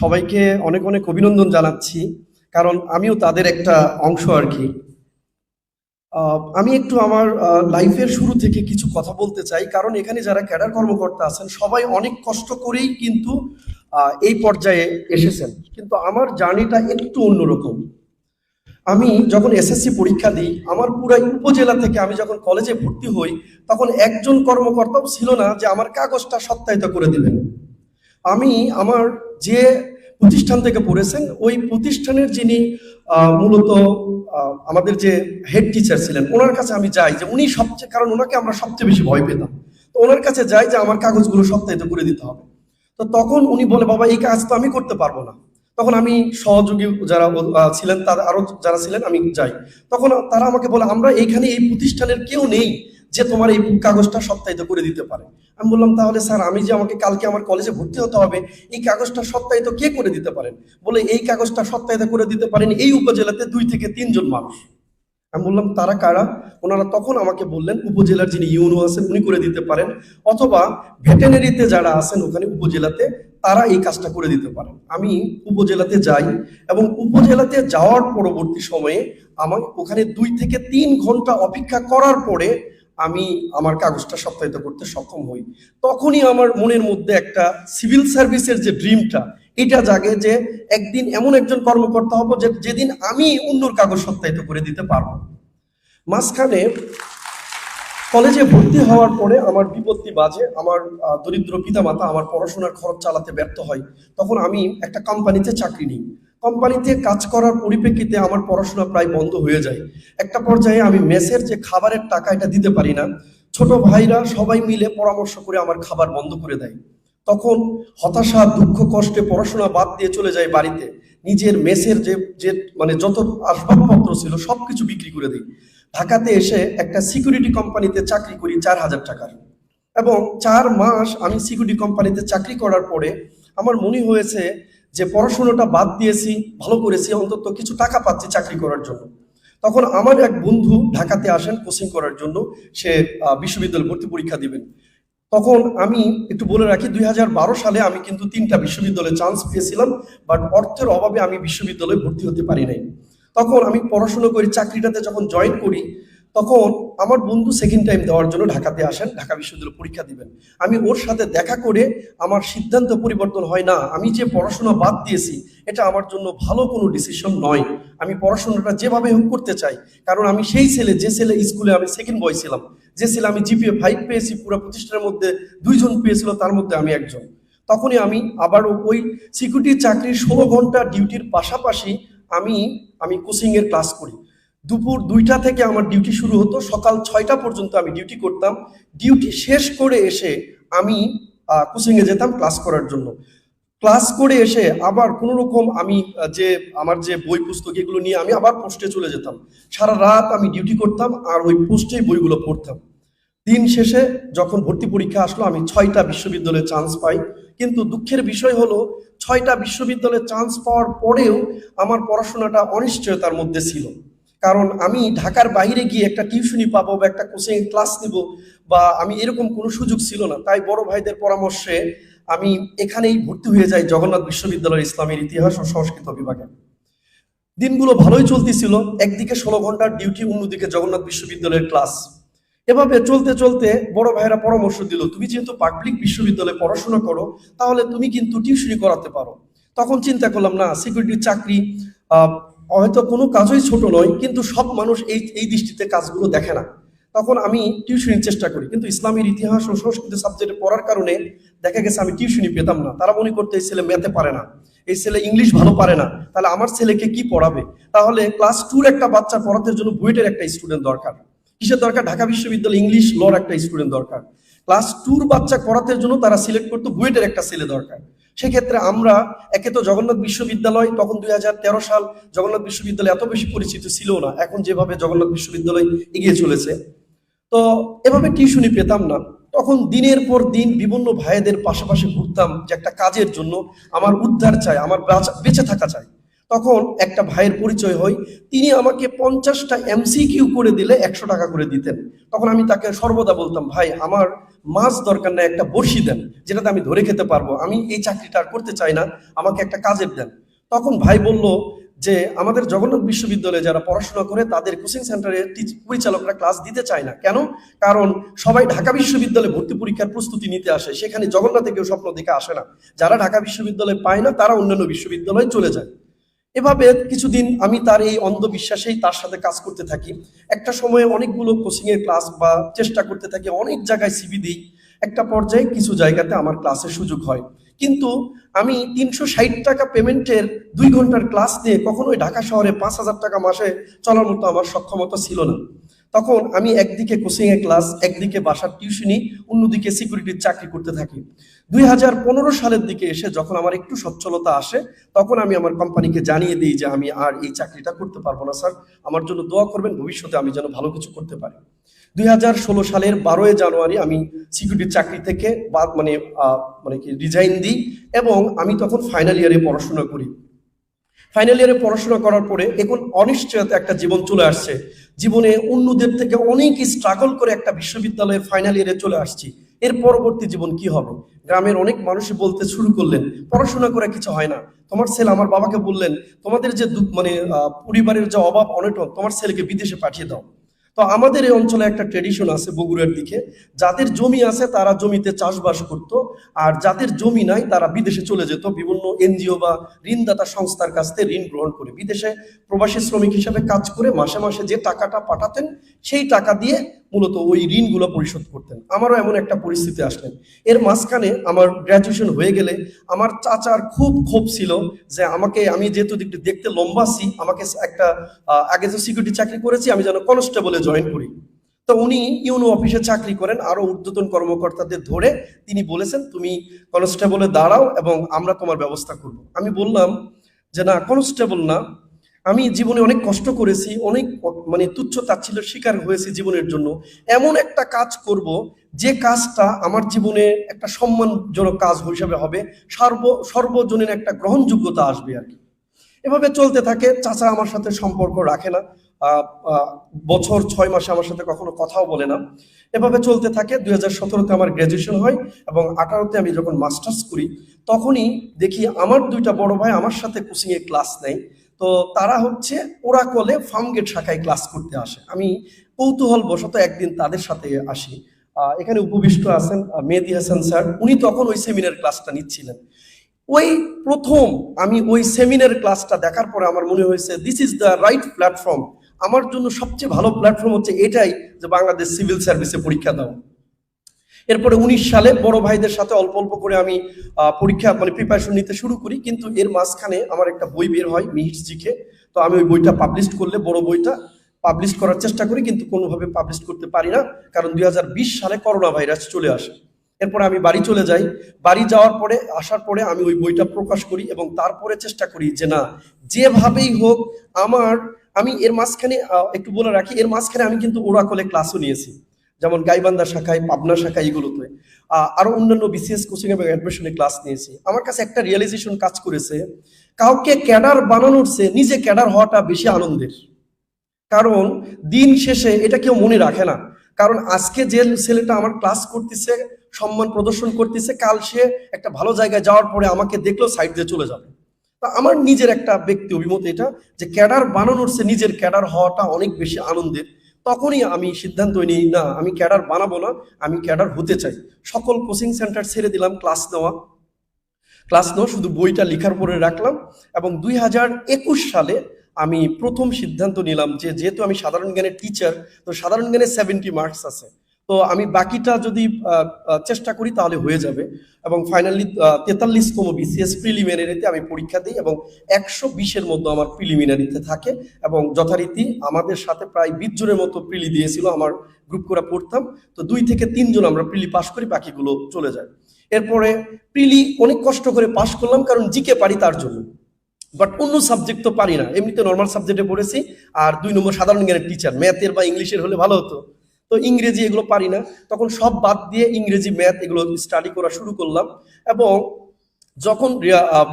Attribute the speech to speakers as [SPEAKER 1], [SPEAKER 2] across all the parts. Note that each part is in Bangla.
[SPEAKER 1] সবাইকে অনেক অনেক অভিনন্দন জানাচ্ছি, কারণ আমিও তাদের একটা অংশ আর কি। আমি একটু আমার লাইফের শুরু থেকে কিছু কথা বলতে চাই, কারণ এখানে যারা ক্যাডার কর্মকর্তা আছেন, সবাই অনেক কষ্ট করেই কিন্তু এই পর্যায়ে এসেছেন। কিন্তু আমার জার্নিটা একটু অন্যরকম। আমি যখন এসএসসি পরীক্ষা দিই, আমার পুরা উপজেলা থেকে আমি যখন কলেজে ভর্তি হই, তখন একজন কর্মকর্তাও ছিল না যে আমার কাগজটা সত্যায়িত করে দিবেন আমি আমার যে প্রতিষ্ঠান থেকে পড়েছেন, ওই প্রতিষ্ঠানের যিনি মূলত আমাদের যে হেড টিচার ছিলেন, ওনার কাছে আমি যাই যে উনি সবচেয়ে, কারণ ওনাকে আমরা সবচেয়ে বেশি ভয় পেতাম। তো ওনার কাছে যাই যে আমার কাগজগুলো সত্যায়িত করে দিতে হবে। তো তখন উনি বলে, বাবা, এই কাজ তো আমি করতে পারব না। তখন আমি সহযোগী যারা ছিলেন, তার আরও যারা ছিলেন, আমি যাই। তখন তারা আমাকে বলে, আমরা এইখানে এই প্রতিষ্ঠানের কেউ নেই। যে তোমার এই কাগজটা সত্যায়িত করে দিতে পারে। আমি বললাম, তাহলে স্যার, আমি যে আমাকে কালকে আমার কলেজে ভর্তি হতে হবে, এই কাগজটা সত্যায়িত কে করে দিতে পারেন বলে, এই কাগজটা সত্যায়িত করে দিতে পারেন এই উপজেলাতে দুই থেকে তিনজন মানুষ। আমি বললাম, তারা কারা? ওনারা তখন আমাকে বললেন, উপজেলার যিনি ইউনো আছেন, উনি করে দিতে পারেন। অথবা ভেটেনারিতে যারা আছেন ওখানে উপজেলাতে, তারা এই কাজটা করে দিতে পারেন। আমি উপজেলাতে যাই এবং উপজেলাতে যাওয়ার পরবর্তী সময়ে আমার ওখানে দুই থেকে তিন ঘণ্টা অপেক্ষা করার পরে আমি আমার কাগজটা সপ্তাহিত করতে সক্ষম হই। তখনই আমার মনের মধ্যে একটা সিভিল সার্ভিসের যে ড্রিমটা এটা জাগে যে একদিন এমন একজন কর্মকর্তা হব যে যেদিন আমি অন্যর কাগজ সত্যায়িত করে দিতে পারব। মাঝখানে কলেজে ভর্তি হওয়ার পরে আমার বিপত্তি বাজে, আমার দরিদ্র পিতামাতা আমার পড়াশোনার খরচ চালাতে ব্যর্থ হয়। তখন আমি একটা কোম্পানিতে চাকরি নিই। কোম্পানিতে কাজ করার পরিপ্রেক্ষিতে আমার পড়াশোনা প্রায় বন্ধ হয়ে যায়। একটা পর্যায়ে আমি মেসের যে খাবারের টাকা এটা দিতে পারি না। ছোট ভাইরা সবাই মিলে পরামর্শ করে আমার খাবার বন্ধ করে দেয়। তখন হতাশা, দুঃখ, কষ্টে পড়াশোনা বাদ দিয়ে চলে যায় বাড়িতে। নিজের মেসের যে যে মানে যত আসবাবপত্র ছিল সবকিছু বিক্রি করে দিই। ঢাকাতে এসে একটা সিকিউরিটি কোম্পানিতে চাকরি করি চার হাজার টাকার। এবং চার মাস আমি সিকিউরিটি কোম্পানিতে চাকরি করার পরে আমার মনে হয়েছে যে পড়াশোনাটা বাদ দিয়েছি, ভালো করেছি, অন্তত কিছু টাকা পাচ্ছি চাকরি করার জন্য। তখন আমার এক বন্ধু ঢাকাতে আসেন কোচিং করার জন্য, সে বিশ্ববিদ্যালয় ভর্তি পরীক্ষা দিবেন। তখন আমি একটু বলে রাখি, দুই হাজার বারো সালে আমি কিন্তু তিনটা বিশ্ববিদ্যালয়ে চান্স পেয়েছিলাম বাট অর্থের অভাবে আমি বিশ্ববিদ্যালয়ে ভর্তি হতে পারি নাই। তখন আমি পড়াশুনো করি, চাকরিটাতে যখন জয়েন করি তখন আমার বন্ধু সেকেন্ড টাইম দেওয়ার জন্য ঢাকাতে আসেন, ঢাকা বিশ্ববিদ্যালয়ে পরীক্ষা দিবেন। আমি ওর সাথে দেখা করে আমার সিদ্ধান্ত পরিবর্তন হয় না, আমি যে পড়াশোনা বাদ দিয়েছি, এটা আমার জন্য ভালো কোনো ডিসিশন নয়। আমি পড়াশোনাটা যেভাবে হোক করতে চাই, কারণ আমি সেই ছেলে, যে ছেলে স্কুলে আমি সেকেন্ড বয় ছিলাম, যে ছেলে আমি জিপিএ ফাইভ পেয়েছি, পুরো প্রতিষ্ঠানের মধ্যে দুইজন পেয়েছিল, তার মধ্যে আমি একজন। তখনই আমি আবারও ওই সিকিউরিটি চাকরির ষোলো ঘণ্টা ডিউটির পাশাপাশি আমি আমি কোচিংয়ের ক্লাস করি। দুপুর দুইটা থেকে আমার ডিউটি শুরু হতো, সকাল ছয়টা পর্যন্ত আমি ডিউটি করতাম। ডিউটি শেষ করে এসে আমি কোচিংয়ে যেতাম ক্লাস করার জন্য। ক্লাস করে এসে আবার কোনো রকম আমি যে, আমার যে বই পুস্তক এগুলো নিয়ে আমি আবার পোস্টে চলে যেতাম। সারা রাত আমি ডিউটি করতাম আর ওই পোস্টেই বইগুলো পড়তাম। দিন শেষে যখন ভর্তি পরীক্ষা আসলো, আমি ছয়টা বিশ্ববিদ্যালয়ে চান্স পাই। কিন্তু দুঃখের বিষয় হলো, ছয়টা বিশ্ববিদ্যালয়ে চান্স পাওয়ার পরেও আমার পড়াশোনাটা অনিশ্চয়তার মধ্যে ছিল। কারণ আমি ঢাকার বাইরে গিয়ে একটা টিউশনি পাবো বা একটা কোচিং ক্লাস নিব বা আমি এরকম কোনো সুযোগ ছিল না। তাই বড় ভাইদের পরামর্শে আমি এখানেই ভর্তি হয়ে যাই জগন্নাথ বিশ্ববিদ্যালয়ের ইসলামের ইতিহাস ও সংস্কৃত বিভাগে। দিনগুলো ভালোই চলতেছিল। একদিকে ষোলো ঘণ্টার ডিউটি, অন্যদিকে জগন্নাথ বিশ্ববিদ্যালয়ের ক্লাস। এভাবে চলতে চলতে বড় ভাইরা পরামর্শ দিল, তুমি যেহেতু পাবলিক বিশ্ববিদ্যালয়ে পড়াশোনা করো, তাহলে তুমি কিন্তু টিউশনি করাতে পারো। তখন চিন্তা করলাম, না সিকিউরিটির চাকরি হয়তো কোনো কাজই ছোট নয়, কিন্তু সব মানুষ এই এই দৃষ্টিতে কাজগুলো দেখে না। তখন আমি টিউশনির চেষ্টা করি, কিন্তু ইসলামের ইতিহাস ও সংস্কৃতি সাবজেক্টে পড়ার কারণে দেখা গেছে আমি টিউশনি পেতাম না। তারা মনে করতে, এই ছেলে ম্যাথে পারে না, এই ছেলে ইংলিশ ভালো পারে না, তাহলে আমার ছেলেকে কি পড়াবে? তাহলে ক্লাস টুর একটা বাচ্চা পড়াতে জন্য বুয়েটের একটা স্টুডেন্ট দরকার। কিসের দরকার? ঢাকা বিশ্ববিদ্যালয় ইংলিশ লর একটা স্টুডেন্ট দরকার। ক্লাস টুর বাচ্চা করাতে জন্য তারা সিলেক্ট করতো বুয়েটের একটা ছেলে দরকার। সেক্ষেত্রে আমরা, একে তো জগন্নাথ বিশ্ববিদ্যালয়, তখন দুই হাজার তেরো সাল জগন্নাথ বিশ্ববিদ্যালয় এত বেশি পরিচিত ছিল না, এখন যেভাবে জগন্নাথ বিশ্ববিদ্যালয় এগিয়ে চলেছে। তো এভাবে টিউশনি পেতাম না। তখন দিনের পর দিন বিভিন্ন ভাইদের পাশাপাশি ঘুরতাম যে একটা কাজের জন্য আমার উদ্ধার চাই, আমার বেঁচে থাকা চাই। তখন একটা ভাইয়ের পরিচয় হয়, তিনি আমাকে পঞ্চাশটা এমসিকিউ করে দিলে একশো টাকা করে দিতেন। তখন আমি তাকে সর্বদা বলতাম, ভাই, আমার মাছ দরকার না একটা বড়শি দেন, যেটাতে আমি ধরে খেতে পারব। আমি এই চাকরিটা করতে চাই না, আমাকে একটা কাজের দেন। তখন ভাই বলল যে, আমাদের জগন্নাথ বিশ্ববিদ্যালয়ে যারা পড়াশোনা করে, তাদের কোচিং সেন্টারে পরিচালকরা ক্লাস দিতে চায় না। কেন? কারণ সবাই ঢাকা বিশ্ববিদ্যালয়ে ভর্তি পরীক্ষার প্রস্তুতি নিতে আসে। সেখানে জগন্নাথে কেউ স্বপ্ন দেখে আসে না। যারা ঢাকা বিশ্ববিদ্যালয়ে পায় না, তারা অন্যান্য বিশ্ববিদ্যালয়ে চলে যায়। এভাবে কিছুদিন আমি তার এই অন্ধবিশ্বাসেই তার সাথে কাজ করতে থাকি। একটা সময়ে অনেকগুলো কোচিংয়ের ক্লাস বা চেষ্টা করতে থাকি, অনেক জায়গায় সিবি দিই। একটা পর্যায়ে কিছু জায়গাতে আমার ক্লাসের সুযোগ হয়। কিন্তু আমি তিনশো ষাট টাকা পেমেন্টের দুই ঘণ্টার ক্লাস নিয়ে কখনোই ঢাকা শহরে পাঁচ হাজার টাকা মাসে চলার মতো আমার সক্ষমতা ছিল না। তখন আমি একদিকে কোচিং এর ক্লাস একদিকে বাসার টিউশনি অন্যদিকে সিকিউরিটির চাকরি করতে থাকি। দুই হাজার পনেরো সালের দিকে এসে যখন আমার একটু সচ্ছলতা আসে, তখন আমি আমার কোম্পানিকে জানিয়ে দিই যে আমি আর এই চাকরিটা করতে পারব না, স্যার। আমার জন্য দোয়া করবেন, ভবিষ্যতে আমি যেন ভালো কিছু করতে পারি। দুই হাজার ষোলো সালের বারোই জানুয়ারি আমি সিকিউরিটির চাকরি থেকে বাদ মানে মানে কি রিজাইন দিই এবং আমি তখন ফাইনাল ইয়ারে পড়াশোনা করি। ফাইনাল ইয়ারে পড়াশোনা করার পরে এখন অনিশ্চয়তা একটা জীবন চলে আসছে। জীবনে অন্যদের থেকে অনেক স্ট্রাগল করে একটা বিশ্ববিদ্যালয়ের ফাইনাল ইয়ারে চলে আসছি। এর পরবর্তী জীবন কি হবে? গ্রামের অনেক মানুষই বলতে শুরু করলেন, পড়াশোনা করে কিছু হয় না। তোমার ছেলে আমার বাবাকে বললেন, তোমাদের যে মানে পরিবারের যে অভাব, অনটন, তোমার ছেলেকে বিদেশে পাঠিয়ে দাও। তো আমাদের এই অঞ্চলে একটা ট্রেডিশন আছে বগুড়ার দিকে। যাদের জমি আছে তারা জমিতে চাষবাস করত, আর যাদের জমি নাই তারা বিদেশে চলে যেত। বিভিন্ন এনজিও বা ঋণদাতা সংস্থার কাছ থেকে ঋণ গ্রহণ করে। বিদেশে প্রবাসী শ্রমিক হিসেবে কাজ করে মাসে মাসে যে টাকাটা পাঠাতেন, সেই টাকা দিয়ে মূলত ওই ঋণগুলো পরিশোধ করতেন। আমারও এমন একটা পরিস্থিতি আসলেন। এর মাঝখানে আমার গ্র্যাজুয়েশন হয়ে গেলে আমার চাচার খুব ক্ষোভ ছিল যে আমাকে, আমি যেহেতু একটু দেখতে লম্বা আছি, আমাকে একটা আগে যে সিকিউরিটি চাকরি করেছি, আমি যেন কনস্টেবলে জয়েন করি। তো উনি ইউনো অফিসে চাকরি করেন, আরও ঊর্ধ্বতন কর্মকর্তাদের ধরে তিনি বলেছেন, তুমি কনস্টেবলে দাঁড়াও এবং আমরা তোমার ব্যবস্থা করব। আমি বললাম যে, না কনস্টেবল না। আমি জীবনে অনেক কষ্ট করেছি, অনেক মানে তুচ্ছ তাচ্ছিল্যের শিকার হয়েছি জীবনের জন্য। এমন একটা কাজ করব, যে কাজটা আমার জীবনে একটা সম্মানজনক কাজ হিসাবে হবে, সর্ব, সর্বজনীন একটা গ্রহণযোগ্যতা আসবে আর কি। এভাবে চলতে থাকে, চাচা আমার সাথে সম্পর্ক রাখে না বছর ছয় মাসে আমার সাথে কখনো কথাও বলে না। এভাবে চলতে থাকে, দুই হাজার সতেরোতে আমার গ্র্যাজুয়েশন হয় এবং আঠারোতে আমি যখন মাস্টার্স করি, তখনই দেখি আমার দুইটা বড় ভাই আমার সাথে কোচিংয়ে ক্লাস নেয়। তো তারা হচ্ছে ওরাকলে ফার্মগেট শাখায় ক্লাস করতে আসে। আমি কৌতূহল বশত একদিন তাদের সাথে আসি। এখানে উপবিষ্ট আছেন মেহেদি হাসান স্যার। উনি তখন ওই সেমিনার ক্লাসটা নিচ্ছিলেন। ওই প্রথম আমি ওই সেমিনার ক্লাসটা দেখার পরে আমার মনে হয়েছে this is the right platform আমার জন্য সবচেয়ে ভালো প্ল্যাটফর্ম হচ্ছে এটাই যে বাংলাদেশ সিভিল সার্ভিসে পরীক্ষা দাও। এরপরে উনিশ সালে বড় ভাইদের সাথে অল্প অল্প করে আমি পরীক্ষা মানে প্রিপারেশন নিতে শুরু করি। কিন্তু এর মাঝখানে আমার একটা বই বের হয় মিহির জিকে তো আমি ওই বইটা পাবলিশ করলে, বড় বইটা পাবলিশ করার চেষ্টা করি, কিন্তু কোনোভাবে পাবলিশ করতে পারি না। কারণ দুই হাজার বিশ সালে করোনা ভাইরাস চলে আসে। এরপরে আমি বাড়ি চলে যাই। বাড়ি যাওয়ার পরে, আসার পরে আমি ওই বইটা প্রকাশ করি এবং তারপরে চেষ্টা করি যে না, যেভাবেই হোক, আমার, আমি এর মাঝখানে একটু বলে রাখি, এর মাঝখানে আমি কিন্তু ওরাকলে ক্লাসও নিয়েছি। যেমন গাইবান্ধা শাখায় পাবনা শাখায় এগুলোতে। আহ, আরও অন্যান্য বিসিএস কোচিং এবং অ্যাডমিশনে ক্লাস নিয়েছি। আমার কাছে একটা রিয়েলাইজেশন কাজ করেছে কাউকে ক্যাডার বানানোর চেয়ে নিজে ক্যাডার হওয়াটা বেশি আনন্দের। কারণ দিন শেষে এটা কেউ মনে রাখে না। কারণ আজকে যে ছেলেটা আমার ক্লাস করতেছে সম্মান প্রদর্শন করতেছে কাল সে একটা ভালো জায়গায় যাওয়ার পরে আমাকে দেখল সাইড দিয়ে চলে যাবে। তা আমার নিজের একটা ব্যক্তি অভিমত এটা যে ক্যাডার বানানোর চেয়ে নিজের ক্যাডার হওয়াটা অনেক বেশি আনন্দের। তখনই আমি সিদ্ধান্ত নিই, না, আমি ক্যাডার বানাবো না, আমি ক্যাডার হতে চাই। সকল কোচিং সেন্টার ছেড়ে দিলাম ক্লাস নেওয়া। ক্লাস নেওয়া শুধু বইটা লেখার পরে রাখলাম এবং দুই হাজার একুশ সালে আমি প্রথম সিদ্ধান্ত নিলাম যে, যেহেতু আমি সাধারণ জ্ঞানের টিচার তো সাধারণ জ্ঞানের সেভেন্টি মার্কস আছে। তো আমি বাকিটা যদি চেষ্টা করি তাহলে হয়ে যাবে। এবং ফাইনালি তেতাল্লিশ তেতাল্লিশতম বিসিএস প্রিলিমিনারিতে আমি পরীক্ষা দিই এবং একশো বিশের মধ্যে আমার প্রিলিমিনারিতে থাকে এবং যথারীতি আমাদের সাথে প্রায় বিশ জনের মতো প্রিলি দিয়েছিল আমার গ্রুপ করে পড়তাম। তো দুই থেকে তিনজন আমরা প্রিলি পাশ করি, বাকিগুলো চলে যায়। এরপরে প্রিলি অনেক কষ্ট করে পাশ করলাম কারণ জিকে পারি তার জন্য। বাট অন্য সাবজেক্ট তো পারি না। এমনিতে নর্মাল সাবজেক্টে পড়েছি, আর দুই নম্বর সাধারণ জ্ঞানের টিচার ম্যাথের বা ইংলিশের হলে ভালো হতো। তো ইংরেজি এগুলো পারি না। তখন সব বাদ দিয়ে ইংরেজি, ম্যাথ এগুলো স্টাডি করা শুরু করলাম এবং যখন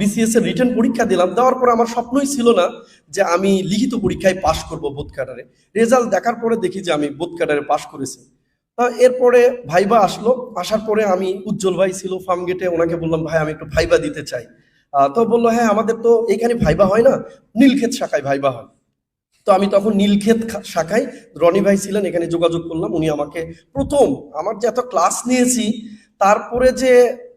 [SPEAKER 1] বিসিএস এর রিটার্ন পরীক্ষা দিলাম, দেওয়ার পর আমার স্বপ্নই ছিল না যে আমি লিখিত পরীক্ষায় পাশ করব বোধ ক্যাডারে রেজাল্ট দেখার পরে দেখি যে আমি বোধ ক্যাডারে পাশ করেছি। এরপরে ভাইবা আসলো, আসার পরে আমি উজ্জ্বল ভাই ছিল ফার্ম গেটে ওনাকে বললাম, ভাই, আমি একটু ভাইবা দিতে চাই। তো বলল হ্যাঁ আমাদের তো এখানে ভাইবা হয় না, নীলক্ষেত শাখায় ভাইবা হয়। তো আমি তখন নীলক্ষেত শাখায় রনি ভাই ছিলেন, এখানে যোগাযোগ করলাম। উনি আমাকে প্রথম আমার যে এত ক্লাস নিয়েছি, তারপরে যে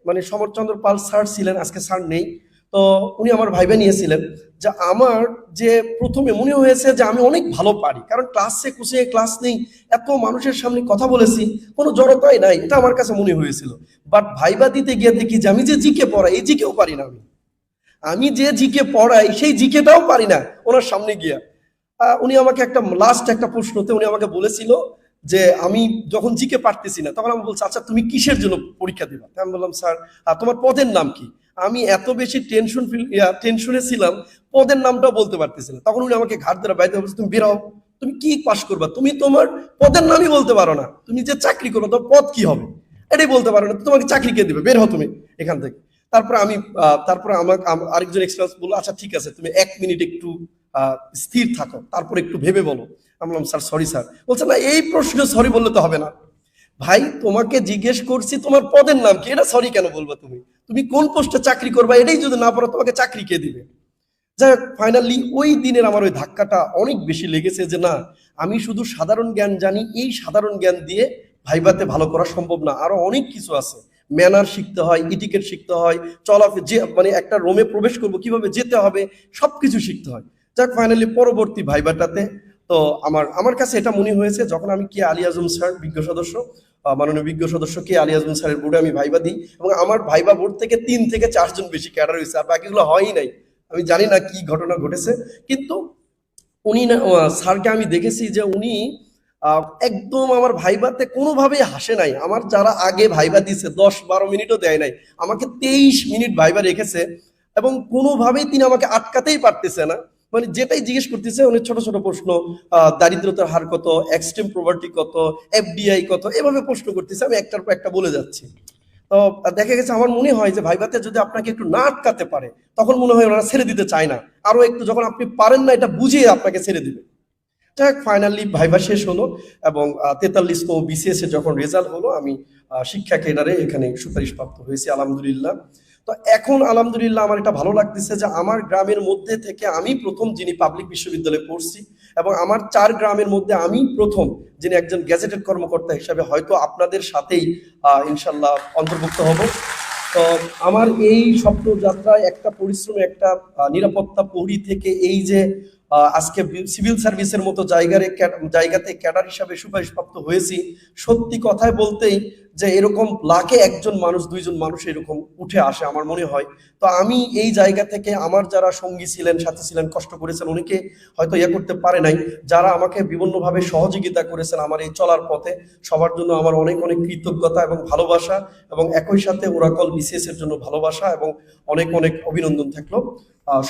[SPEAKER 1] মানে সমরচন্দ্র পাল স্যার ছিলেন, আজকে স্যার নেই, তো উনি আমার ভাইবে নিয়েছিলেন যে আমার যে প্রথমে মনে হয়েছে যে আমি অনেক ভালো পারি, কারণ ক্লাসে কুসে ক্লাস নেই, এত মানুষের সামনে কথা বলেছি, কোনো জড়তাই নাই, এটা আমার কাছে মনে হয়েছিল। বাট ভাইবা দিতে গিয়ে দেখি যে আমি যে জিকে পড়াই, এই জিকেও পারি না আমি। আমি যে জিকে পড়াই, সেই জিকেটাও পারি না, ওনার সামনে গিয়া। উনি আমাকে একটা লাস্ট একটা প্রশ্নতে উনি আমাকে বলেছিল যে আমি যখন জিকে পারতেছি না, তখন আমি বলছি আচ্ছা তুমি কিসের জন্য পরীক্ষা দিবা? আমি বললাম, স্যার তোমার পদের নাম কি? আমি এত বেশি টেনশন ফিল টেনশনে ছিলাম, পদের নামটাও বলতে পারতেছি না। তখন উনি আমাকে ঘাট ধরে বাইতে বলছে, তুমি বেরাও তুমি কি পাশ করবা? তুমি তোমার পদের নামই বলতে পারো না। তুমি যে চাকরি করো, তোমার পদ কি হবে? এটাই বলতে পারো না তোমাকে চাকরি কে দেবে? বের হও তুমি এখান থেকে। তারপরে আমি তারপরে আমাকে আরেকজন এক্সপিরিয়েন্স বলল আচ্ছা ঠিক আছে, তুমি এক মিনিট একটু স্থির থাকো। তারপর একটু ভেবে বলো। আমি বললাম, স্যার সরি স্যার। বলছে, না, এই প্রশ্নে সরি বললে তো হবে না। ভাই, তোমাকে জিজ্ঞেস করছি, তোমার পদের নাম কি? এটা সরি কেন বলব তুমি? তুমি কোন পোস্টে চাকরি করবা? এটাই যদি না পারো তোমাকে চাকরি কে দিবে? যাই হোক ফাইনালি ওই দিনের আমার ওই ধাক্কাটা অনেক বেশি লেগেছে যে, না, আমি শুধু সাধারণ জ্ঞান জানি। এই সাধারণ জ্ঞান দিয়ে ভাইবাতে ভালো করা সম্ভব না। আরও অনেক কিছু আছে। ম্যানার শিখতে হয়, ইটিকেট শিখতে হয়, চলাফে যে মানে একটা রোমে প্রবেশ করব, কীভাবে যেতে হবে, সবকিছু শিখতে হয়। যাক ফাইনালি পরবর্তী ভাইবাটাতে তো আমার আমার কাছে এটা মনে হয়েছে, যখন আমি কে আলী আজম স্যার, বিজ্ঞ সদস্য মাননীয় বিজ্ঞ সদস্য কে আলী আজম স্যারের বোর্ডে আমি ভাইবা দিই, এবং আমার ভাইবা বোর্ড থেকে তিন থেকে চারজন বেশি ক্যাডার হয়েছে, আর বাকিগুলো হয়ই নাই। আমি জানি না কি ঘটনা ঘটেছে, কিন্তু উনি না স্যারকে আমি দেখেছি যে উনি একদম আমার ভাইবাতে কোনোভাবেই হাসে নাই। আমার যারা আগে ভাইবা দিছে দশ বারো মিনিটও দেয় নাই। আমাকে তেইশ মিনিট ভাইবা রেখেছে, এবং কোনোভাবেই তিনি আমাকে আটকাতেই পারতেছে না। মানে যেটাই জিজ্ঞেস করতেছে উনি ছোট ছোট প্রশ্ন দারিদ্রতার হার কত এক্সট্রিম প্রভার্টি কত এফডিআই কত, এভাবে প্রশ্ন করতেছে, আমি একটার পর একটা বলে যাচ্ছি। তো, দেখা গেছে আমার মনে হয় যে ভাইভাতে যদি আপনাকে একটু না আটকাতে পারে, তখন মনে হয় ওনারা ছেড়ে দিতে চায় না। আরও একটু যখন আপনি পারেন না, এটা বুঝিয়ে আপনাকে ছেড়ে দিবে। যাই ফাইনালি ভাইভা শেষ হলো এবং তেতাল্লিশতম বিসিএস এ যখন রেজাল্ট হলো, আমি শিক্ষা কেডারে এখানে সুপারিশপ্রাপ্ত হয়েছি, আলহামদুলিল্লাহ। তো এখন আলহামদুলিল্লাহ আমার এটা ভালো লাগতেছে যে আমার গ্রামের মধ্যে থেকে আমি প্রথম যিনি পাবলিক বিশ্ববিদ্যালয়ে পড়ছি এবং আমার চার গ্রামের মধ্যে আমি প্রথম যিনি একজন গ্যাজেটেড কর্মকর্তা হিসাবে হয়তো আপনাদের সাথেই ইনশাল্লাহ অন্তর্ভুক্ত হব। তো আমার এই স্বপ্ন যাত্রায় একটা পরিশ্রম একটা নিরাপত্তা প্রহরী থেকে এই যে আজকে সিভিল সার্ভিসের মতো জায়গায় জায়গাতে ক্যাডার হিসাবে সুপারিশপ্রাপ্ত হয়েছি, সত্যি কথায় বলতেই যে এরকম লাখে একজন মানুষ, দুইজন মানুষ এরকম উঠে আসে আমার মনে হয়। তো আমি এই জায়গা থেকে আমার যারা সঙ্গী ছিলেন, সাথে ছিলেন, কষ্ট করেছেন, অনেকে হয়তো ইয়ে করতে পারে নাই, যারা আমাকে বিভিন্নভাবে সহযোগিতা করেছেন আমার এই চলার পথে, সবার জন্য আমার অনেক অনেক কৃতজ্ঞতা এবং ভালোবাসা এবং একই সাথে ওরাকল এর জন্য ভালোবাসা এবং অনেক অনেক অভিনন্দন থাকল।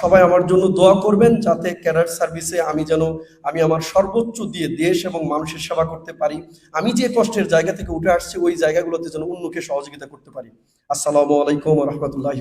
[SPEAKER 1] সবাই আমার জন্য দোয়া করবেন যাতে ক্যাডার সার্ভিসে আমি যেন, আমি আমার সর্বোচ্চ দিয়ে দেশ এবং মানুষের সেবা করতে পারি। আমি যে কষ্টের জায়গা থেকে উঠে আসছি, ওই জায়গাগুলোতে যেন অন্যকে সহযোগিতা করতে পারি। আসসালামু আলাইকুম রহমতুল্লাহ